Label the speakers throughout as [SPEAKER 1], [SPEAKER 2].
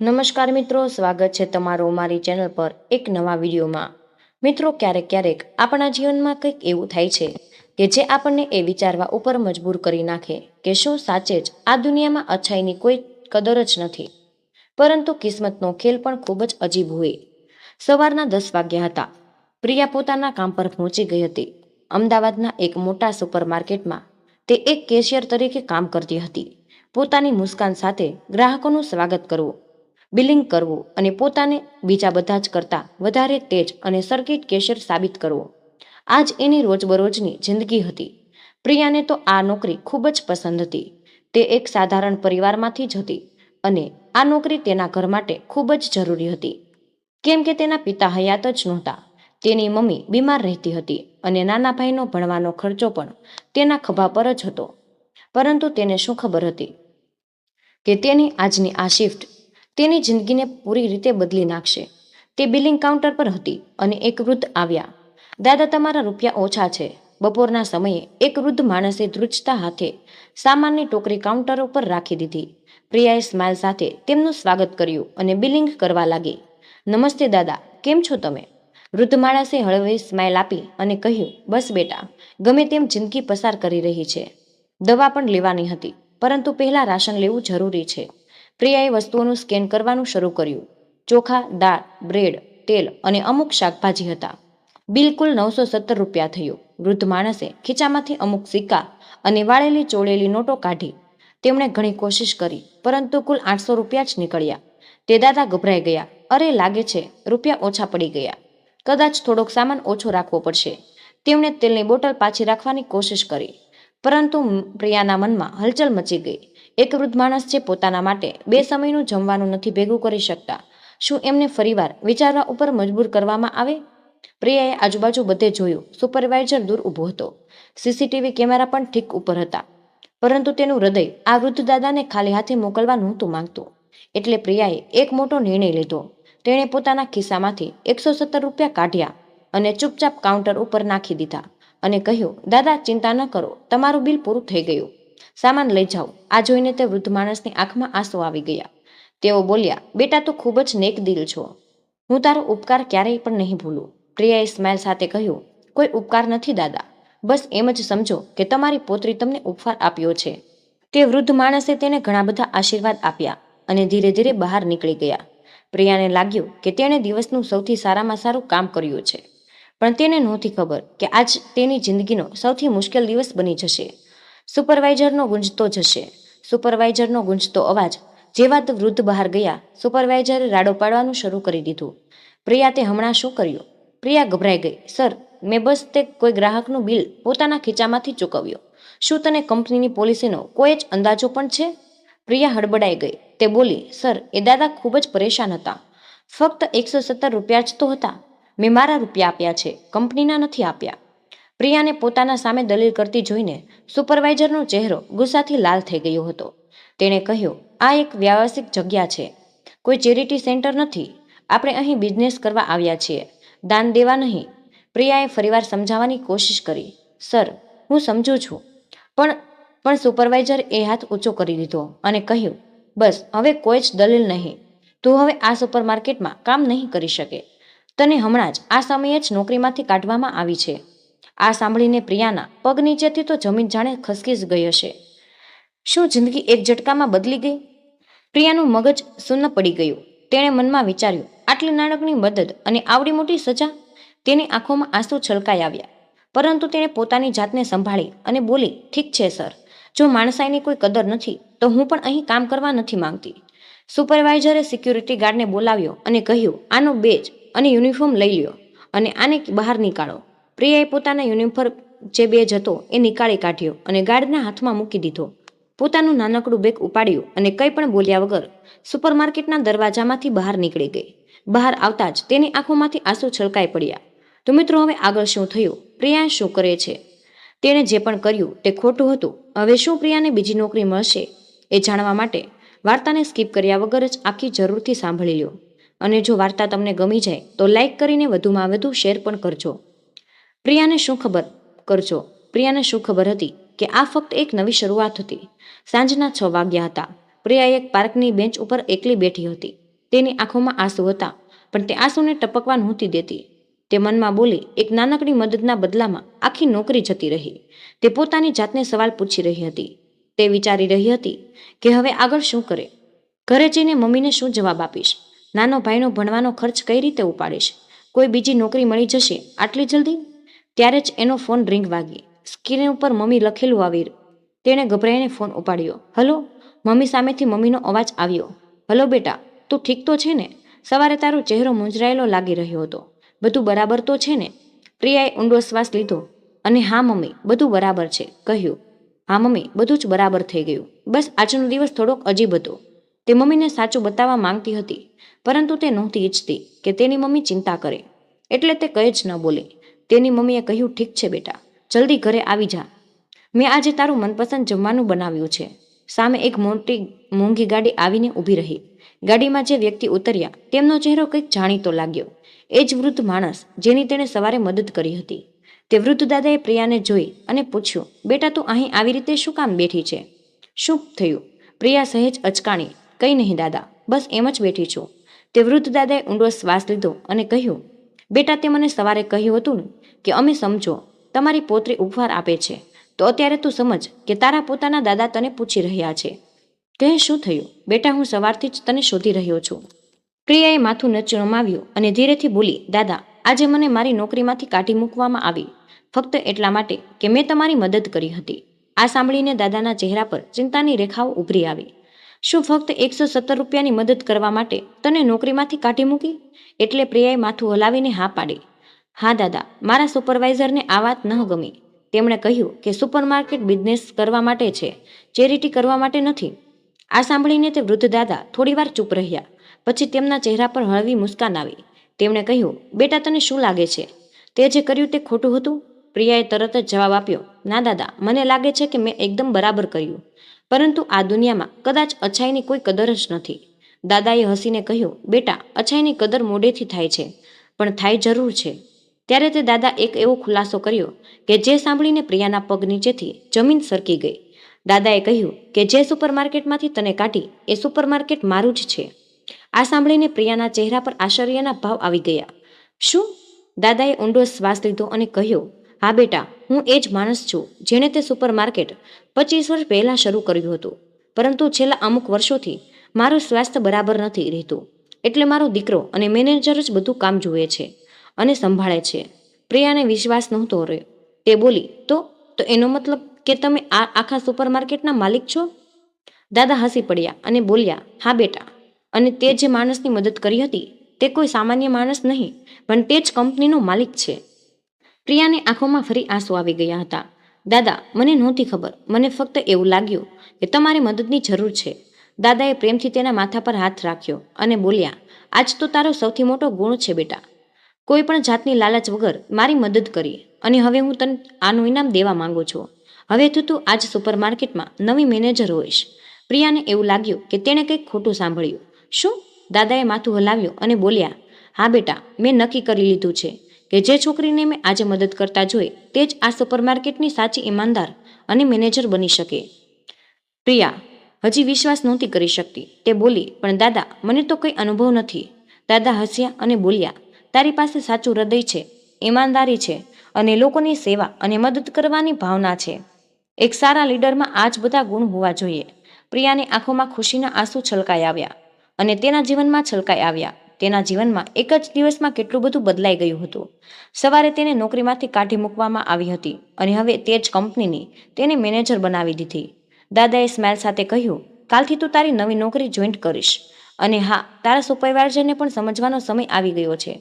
[SPEAKER 1] નમસ્કાર મિત્રો, સ્વાગત છે તમારું મારી ચેનલ પર એક નવા વિડીયોમાં. મિત્રો, ક્યારેક ક્યારેક આપણા જીવનમાં કંઈક એવું થાય છે કે જે આપણને એ વિચારવા ઉપર મજબૂર કરી નાખે કે શું સાચે જ આ દુનિયામાં અચ્છાઈની કોઈ કદર જ નથી. પરંતુ કિસ્મતનો ખેલ પણ ખૂબ જ અજીબ હોય. સવારના દસ વાગ્યા હતા. પ્રિયા પોતાના કામ પર પહોંચી ગઈ હતી. અમદાવાદના એક મોટા સુપરમાર્કેટમાં તે એક કેશિયર તરીકે કામ કરતી હતી. પોતાની મુસ્કાન સાથે ગ્રાહકોનું સ્વાગત કરવું બિલિંગ કરવું અને પોતાને બીજા બધા જ કરતાં વધારે તેજ અને સર્કિટ કેશિયર સાબિત કરવો. આ જ એની રોજબરોજની જિંદગી હતી. પ્રિયાને તો આ નોકરી ખૂબ જ પસંદ હતી. તે એક સાધારણ પરિવારમાંથી જ હતી અને આ નોકરી તેના ઘર માટે ખૂબ જ જરૂરી હતી. કેમ કે તેના પિતા હયાત જ નહોતા. તેની મમ્મી બીમાર રહેતી હતી અને નાના ભાઈનો ભણવાનો ખર્ચો પણ તેના ખભા પર જ હતો. પરંતુ તેને શું ખબર હતી? કે તેની આજની આ શિફ્ટ તેની જિંદગીને પૂરી રીતે બદલી નાખશે. તે બિલિંગ કાઉન્ટર પર હતી અને એક વૃદ્ધ આવ્યા. દાદા, તમારા રૂપિયા ઓછા છે. બપોરના સમયે એક વૃદ્ધ માણસે ધ્રુજતા હાથે સામાનની ટોકરી કાઉન્ટર ઉપર રાખી દીધી. પ્રિયાએ સ્માઇલ સાથે તેમનું સ્વાગત કર્યું અને બિલિંગ કરવા લાગી. નમસ્તે દાદા, કેમ છો તમે? વૃદ્ધ માણસે હળવી સ્માઇલ આપી અને કહ્યું, બસ બેટા, ગમે તેમ જિંદગી પસાર કરી રહી છે. દવા પણ લેવાની હતી, પરંતુ પહેલાં રાશન લેવું જરૂરી છે. પ્રિયાએ વસ્તુઓનું સ્કેન કરવાનું શરૂ કર્યું. ચોખા, દાળ બ્રેડ તેલ અને અમુક શાકભાજી હતા. બિલકુલ નવસો સત્તર રૂપિયા થયું. વૃદ્ધ માણસે ખીચામાંથી અમુક સિક્કા અને વાળેલી ચોળેલી નોટો કાઢી તેમણે ઘણી કોશિશ કરી, પરંતુ કુલ આઠસો રૂપિયા જ નીકળ્યા. તે દાદા ગભરાઈ ગયા. અરે, લાગે છે, રૂપિયા ઓછા પડી ગયા. કદાચ થોડોક સામાન ઓછો રાખવો પડશે. તેમણે તેલની બોટલ પાછી રાખવાની કોશિશ કરી, પરંતુ પ્રિયાના મનમાં હલચલ મચી ગઈ. એક વૃદ્ધ માણસ છે પોતાના માટે બે સમયનું જમવાનું નથી ભેગું કરી શકતા, શું એમને ફરીવાર વિચારવા ઉપર મજબૂર કરવામાં આવે? પ્રિયાએ આજુબાજુ બધે જોયું. સુપરવાઇઝર દૂર ઊભો હતો. સીસીટીવી કેમેરા પણ ઠીક ઉપર હતા. પરંતુ તેનું હૃદય આ વૃદ્ધ દાદાને ખાલી હાથે મોકલવા નહોતું માંગતું. એટલે પ્રિયાએ એક મોટો નિર્ણય લીધો. તેણે પોતાના ખિસ્સામાંથી એકસો સત્તર રૂપિયા કાઢ્યા અને ચૂપચાપ કાઉન્ટર ઉપર નાખી દીધા અને કહ્યું, દાદા, ચિંતા ન કરો. તમારું બિલ પૂરું થઈ ગયું. સામાન લઈ જાઓ. આ જોઈને તે વૃદ્ધ માણસની આંખમાં આંસુ આવી ગયા. તેઓ બોલ્યા, બેટા, તું ખૂબ જ નેક દિલ છો. હું તારો ઉપકાર ક્યારેય પણ નહીં ભૂલું. પ્રિયાએ સ્માઇલ સાથે કહ્યું, કોઈ ઉપકાર નથી, દાદા. બસ એમ જ સમજો કે તમારી પોતરી તમને ઉપહાર આપ્યો છે. તે વૃદ્ધ માણસે તેને ઘણા બધા આશીર્વાદ આપ્યા અને ધીરે ધીરે બહાર નીકળી ગયા. પ્રિયાને લાગ્યું કે તેણે દિવસનું સૌથી સારામાં સારું કામ કર્યું છે. પણ તેને નહોતી ખબર કે આજ તેની જિંદગીનો સૌથી મુશ્કેલ દિવસ બની જશે. સુપરવાઇઝરનો ગુંજતો જશે. સુપરવાઇઝરનો ગુંજતો અવાજ. જેવા વાત વૃદ્ધ બહાર ગયા, સુપરવાઇઝરે રાડો પાડવાનું શરૂ કરી દીધું. પ્રિયા તે હમણાં શું કર્યું? પ્રિયા ગભરાઈ ગઈ. સર, મેં બસ તે કોઈ ગ્રાહકનું બિલ પોતાના ખીચામાંથી ચૂકવ્યો. શું તને કંપનીની પોલિસીનો કોઈ જ અંદાજો પણ છે? પ્રિયા હડબડાઈ ગઈ. તે બોલી, સર, એ દાદા ખૂબ જ પરેશાન હતા. ફક્ત એકસો સત્તર રૂપિયા જ તો હતા. મેં મારા રૂપિયા આપ્યા છે. કંપનીના નથી આપ્યા. પ્રિયાને પોતાના સામે દલીલ કરતી જોઈને સુપરવાઇઝરનો ચહેરો ગુસ્સાથી લાલ થઈ ગયો હતો. તેણે કહ્યું, આ એક વ્યાવસાયિક જગ્યા છે. કોઈ ચેરિટી સેન્ટર નથી. આપણે અહીં બિઝનેસ કરવા આવ્યા છીએ. દાન દેવા નહીં. પ્રિયાએ ફરીવાર સમજાવવાની કોશિશ કરી. સર, હું સમજુ છું. પણ પણ સુપરવાઇઝર એ હાથ ઊંચો કરી દીધો અને કહ્યું, બસ, હવે કોઈ જ દલીલ નહીં. તું હવે આ સુપરમાર્કેટમાં કામ નહીં કરી શકે. તને હમણાં જ આ સમયે જ નોકરીમાંથી કાઢવામાં આવી છે. આ સાંભળીને પ્રિયાના પગ નીચેથી તો જમીન જાણે ખસકી જ ગઈ હશે. શું જિંદગી એક ઝટકામાં બદલી ગઈ? પ્રિયાનું મગજ સુન્ન પડી ગયું. તેણે મનમાં વિચાર્યું, આટલી નાનકડી મદદ અને આવડી મોટી સજા? તેની આંખોમાં આંસુ છલકાઈ આવ્યા. પરંતુ તેણે પોતાની જાતને સંભાળી અને બોલી, ઠીક છે, સર. જો માણસાઈની કોઈ કદર નથી, તો હું પણ અહીં કામ કરવા નથી માંગતી. સુપરવાઇઝરે સિક્યુરિટી ગાર્ડને બોલાવ્યો અને કહ્યું, આનો બેજ અને યુનિફોર્મ લઈ લ્યો અને આને બહાર નીકાળો. પ્રિયાએ પોતાના યુનિફોર્મ જે બેજ હતો એ નીકાળી કાઢ્યો અને ગાર્ડના હાથમાં મૂકી દીધો. પોતાનું નાનકડું બેગ ઉપાડ્યું અને કંઈ પણ બોલ્યા વગર સુપરમાર્કેટના દરવાજામાંથી બહાર નીકળી ગઈ. બહાર આવતા જ તેની આંખોમાંથી આંસુ છલકાઈ પડ્યા. તો મિત્રો, હવે આગળ શું થયું? પ્રિયા શું કરે છે? તેણે જે પણ કર્યું તે ખોટું હતું. હવે શું પ્રિયાને બીજી નોકરી મળશે? એ જાણવા માટે વાર્તાને સ્કીપ કર્યા વગર જ આખી જરૂરથી સાંભળી લો અને જો વાર્તા તમને ગમી જાય તો લાઇક કરીને વધુમાં વધુ શેર પણ કરજો. પ્રિયાને શું ખબર? કરજો. પ્રિયાને શું ખબર હતી? કે આ ફક્ત એક નવી શરૂઆત હતી. સાંજના છ વાગ્યા હતા. પ્રિયા એક પાર્કની બેન્ચ ઉપર એકલી બેઠી હતી. તેની આંખોમાં આંસુ હતા, પણ તે આંસુને ટપકવા નહોતી દેતી. તે મનમાં બોલી, એક નાનકડી મદદના બદલામાં આખી નોકરી જતી રહી. તે પોતાની જાતને સવાલ પૂછી રહી હતી. તે વિચારી રહી હતી કે હવે આગળ શું કરે? ઘરે જઈને મમ્મીને શું જવાબ આપીશ? નાનો ભાઈનો ભણવાનો ખર્ચ કઈ રીતે ઉપાડીશ? કોઈ બીજી નોકરી મળી જશે આટલી જલ્દી? ત્યારે જ એનો ફોન રિંગ વાગી. સ્ક્રીન ઉપર મમ્મી લખેલું આવી તેણે ગભરાઈને ફોન ઉપાડ્યો. હલો, મમ્મી સામેથી મમ્મીનો અવાજ આવ્યો. હલો બેટા, તું ઠીક તો છે ને? સવારે તારો ચહેરો મૂંઝરાયેલો લાગી રહ્યો હતો. બધું બરાબર તો છે ને? પ્રિયાએ ઊંડો શ્વાસ લીધો. અને હા, મમ્મી, બધું બરાબર છે, કહ્યું. હા, મમ્મી, બધું જ બરાબર થઈ ગયું. બસ આજનો દિવસ થોડોક અજીબ હતો. તે મમ્મીને સાચું બતાવવા માંગતી હતી, પરંતુ તે નહોતી ઈચ્છતી કે તેની મમ્મી ચિંતા કરે. એટલે તે કંઈ જ ન બોલી. તેની મમ્મીએ કહ્યું, ઠીક છે બેટા, જલ્દી ઘરે આવી જા. મેં આજે તારું મનપસંદ જમવાનું બનાવ્યું છે. સામે એક મોટી મોંઘી ગાડી આવીને ઊભી રહી. ગાડીમાં જે વ્યક્તિ ઉતર્યા, તેમનો ચહેરો કંઈક જાણીતો લાગ્યો. એ જ વૃદ્ધ માણસ, જેની તેણે સવારે મદદ કરી હતી. તે વૃદ્ધ દાદાએ પ્રિયાને જોઈ અને પૂછ્યું, બેટા, તું અહીં આવી રીતે શું કામ બેઠી છે? શું થયું? પ્રિયા સહેજ અચકાણી, કંઈ નહીં દાદા, બસ એમ જ બેઠી છું. તે વૃદ્ધ દાદાએ ઊંડો શ્વાસ લીધો અને કહ્યું બેટા તે મને સવારે કહ્યું હતું ને કે, અમે સમજો, તમારી પોતરી ઉપહાર આપે છે. તો અત્યારે તું સમજ કે તારા પોતાના દાદા તને પૂછી રહ્યા છે. કહે શું થયું? બેટા, હું સવારથી જ તને શોધી રહ્યો છું. પ્રિયાએ માથું નચું નમાવ્યું અને ધીરેથી બોલી, દાદા, આજે મને મારી નોકરીમાંથી કાઢી મૂકવામાં આવી. ફક્ત એટલા માટે કે મેં તમારી મદદ કરી હતી. આ સાંભળીને દાદાના ચહેરા પર ચિંતાની રેખાઓ ઉભરી આવી. શું ફક્ત એકસો સત્તર રૂપિયાની મદદ કરવા માટે તને નોકરીમાંથી કાઢી મૂકી? એટલે પ્રિયાએ માથું હલાવીને હા પાડી. હા, દાદા, મારા સુપરવાઇઝરને આ વાત ન ગમી. તેમણે કહ્યું કે સુપરમાર્કેટ બિઝનેસ કરવા માટે છે, ચેરિટી કરવા માટે નથી. આ સાંભળીને તે વૃદ્ધ દાદા થોડીવાર ચૂપ રહ્યા. પછી તેમના ચહેરા પર હળવી મુસ્કાન આવી. તેમણે કહ્યું, બેટા, તને શું લાગે છે? તે જે કર્યું તે ખોટું હતું? પ્રિયાએ તરત જ જવાબ આપ્યો, ના દાદા, મને લાગે છે કે મેં એકદમ બરાબર કર્યું. પરંતુ આ દુનિયામાં કદાચ અછાઈની કોઈ કદર જ નથી. દાદાએ હસીને કહ્યું, બેટા અછાઈની કદર મોડેથી થાય છે, પણ થાય જરૂર છે. ત્યારે તે દાદા એક એવો ખુલાસો કર્યો કે જે સાંભળીને પ્રિયાના પગ નીચેથી જમીન સરકી ગઈ. દાદાએ કહ્યું કે જે સુપરમાર્કેટમાંથી તને કાઢી, એ સુપરમાર્કેટ મારું જ છે. આ સાંભળીને પ્રિયાના ચહેરા પર આશ્ચર્યના ભાવ આવી ગયા. શું? દાદાએ ઊંડો શ્વાસ લીધો અને કહ્યું હા બેટા, હું એ જ માણસ છું જેણે તે સુપરમાર્કેટ પચીસ વર્ષ પહેલાં શરૂ કર્યું હતું. પરંતુ છેલ્લા અમુક વર્ષોથી મારું સ્વાસ્થ્ય બરાબર નથી રહેતું. એટલે મારો દીકરો અને મેનેજર જ બધું કામ જુએ છે અને સંભાળે છે. પ્રિયાને વિશ્વાસ નહોતો રહ્યો. તે બોલી, તો તો એનો મતલબ કે તમે આ આખા સુપરમાર્કેટના માલિક છો? દાદા હસી પડ્યા અને બોલ્યા, હા બેટા. અને તે જે માણસની મદદ કરી હતી તે કોઈ સામાન્ય માણસ નહીં, પણ તે જ કંપનીનો માલિક છે. પ્રિયાની આંખોમાં ફરી આંસુ આવી ગયા હતા. દાદા, મને નહોતી ખબર. મને ફક્ત એવું લાગ્યું કે તમારે મદદની જરૂર છે. દાદાએ પ્રેમથી તેના માથા પર હાથ રાખ્યો અને બોલ્યા, આજ તો તારો સૌથી મોટો ગુણ છે બેટા. કોઈ પણ જાતની લાલચ વગર મારી મદદ કરી અને હવે હું તને આનું ઇનામ દેવા માંગુ છું. હવે તો તું આજ સુપરમાર્કેટમાં નવી મેનેજર હોઈશ. પ્રિયાને એવું લાગ્યું કે તેણે કંઈક ખોટું સાંભળ્યું. શું? દાદાએ માથું હલાવ્યું અને બોલ્યા, હા બેટા, મેં નક્કી કરી લીધું છે. કે જે છોકરીને મેં આજે મદદ કરતા જોઈ તે જ આ સુપરમાર્કેટની સાચી ઈમાનદાર અને મેનેજર બની શકે. પ્રિયા, હજી વિશ્વાસ નહોતી કરી શકતી. તે બોલી, પણ દાદા, મને તો કંઈ અનુભવ નથી. દાદા હસ્યા અને બોલ્યા, તારી પાસે સાચું હૃદય છે, ઈમાનદારી છે અને લોકોની સેવા અને મદદ કરવાની ભાવના છે. એક સારા લીડરમાં આ જ બધા ગુણ હોવા જોઈએ. પ્રિયાની આંખોમાં ખુશીના આંસુ છલકાઈ આવ્યા અને તેના જીવનમાં છલકાઈ આવ્યા. તેના જીવનમાં એક જ દિવસમાં કેટલું બધું બદલાઈ ગયું હતું. સવારે તેને નોકરીમાંથી કાઢી મૂકવામાં આવી હતી અને હવે તે જ કંપનીની તેને મેનેજર બનાવી દીધી. દાદાએ સ્માઇલ સાથે કહ્યું, કાલથી તું તારી નવી નોકરી જોઈન્ટ કરીશ. અને હા, તારા સુપરવાઇઝરને પણ સમજવાનો સમય આવી ગયો છે.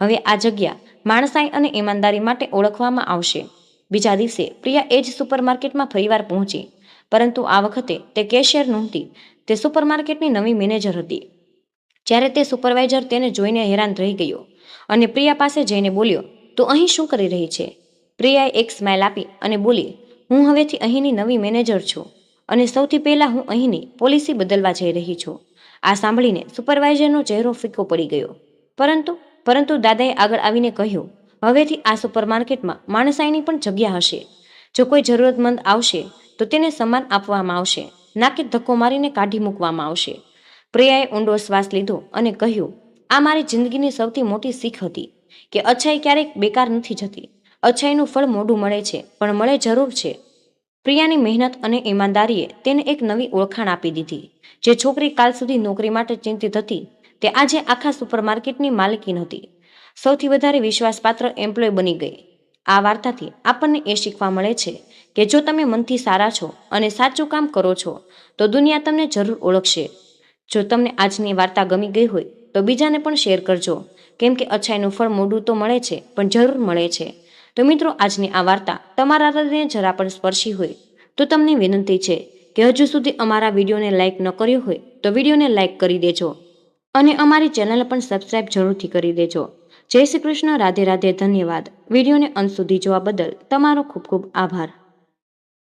[SPEAKER 1] હવે આ જગ્યા માણસાઈ અને ઈમાનદારી માટે ઓળખવામાં આવશે. બીજા દિવસે પ્રિયા એ જ સુપરમાર્કેટમાં ફરીવાર પહોંચી. પરંતુ આ વખતે તે કેશિયર નહોતી. તે સુપરમાર્કેટની નવી મેનેજર હતી. જ્યારે તે સુપરવાઇઝર તેને જોઈને હેરાન રહી ગયો અને પ્રિયા પાસે જઈને બોલ્યો, તું અહીં શું કરી રહી છે? પ્રિયાએ એક સ્માઇલ આપી અને બોલી, હું હવેથી અહીંની નવી મેનેજર છું અને સૌથી પહેલાં હું અહીંની પોલિસી બદલવા જઈ રહી છું. આ સાંભળીને સુપરવાઇઝરનો ચહેરો ફીકો પડી ગયો. પરંતુ પરંતુ દાદાએ આગળ આવીને કહ્યું, હવેથી આ સુપરમાર્કેટમાં માણસાઈની પણ જગ્યા હશે. જો કોઈ જરૂરતમંદ આવશે, તો તેને સન્માન આપવામાં આવશે. ના કે ધક્કો મારીને કાઢી મૂકવામાં આવશે. પ્રિયાએ ઊંડો શ્વાસ લીધો અને કહ્યું, આ મારી જિંદગીની સૌથી મોટી શીખ હતી કે અચ્છાઈ ક્યારેક બેકાર નથી જતી. અચ્છાઈનું ફળ મોડું મળે છે, પણ મળે જરૂર છે. પ્રિયાની મહેનત અને ઈમાનદારીએ તેને એક નવી ઓળખાણ આપી દીધી. જે છોકરી કાલ સુધી નોકરી માટે ચિંતિત હતી, તે આજે આખા સુપરમાર્કેટની માલકીન હતી. સૌથી વધારે વિશ્વાસપાત્ર એમ્પ્લોય બની ગઈ. આ વાર્તાથી આપણને એ શીખવા મળે છે કે જો તમે મનથી સારા છો અને સાચું કામ કરો છો, તો દુનિયા તમને જરૂર ઓળખશે. જો તમને આજની વાર્તા ગમી ગઈ હોય, તો બીજાને પણ શેર કરજો. કેમ કે અચ્છાઈનું ફળ મોડું તો મળે છે, પણ જરૂર મળે છે. તો મિત્રો, આજની આ વાર્તા તમારા હૃદયને જરા પણ સ્પર્શી હોય, તો તમને વિનંતી છે કે હજુ સુધી અમારા વિડીયોને લાઇક ન કર્યો હોય, તો વિડીયોને લાઇક કરી દેજો. અને અમારી ચેનલ પણ સબસ્ક્રાઈબ જરૂરથી કરી દેજો. જય શ્રી કૃષ્ણ, રાધે રાધે, ધન્યવાદ. વિડીયોને અંત સુધી જોવા બદલ તમારો ખૂબ ખૂબ આભાર.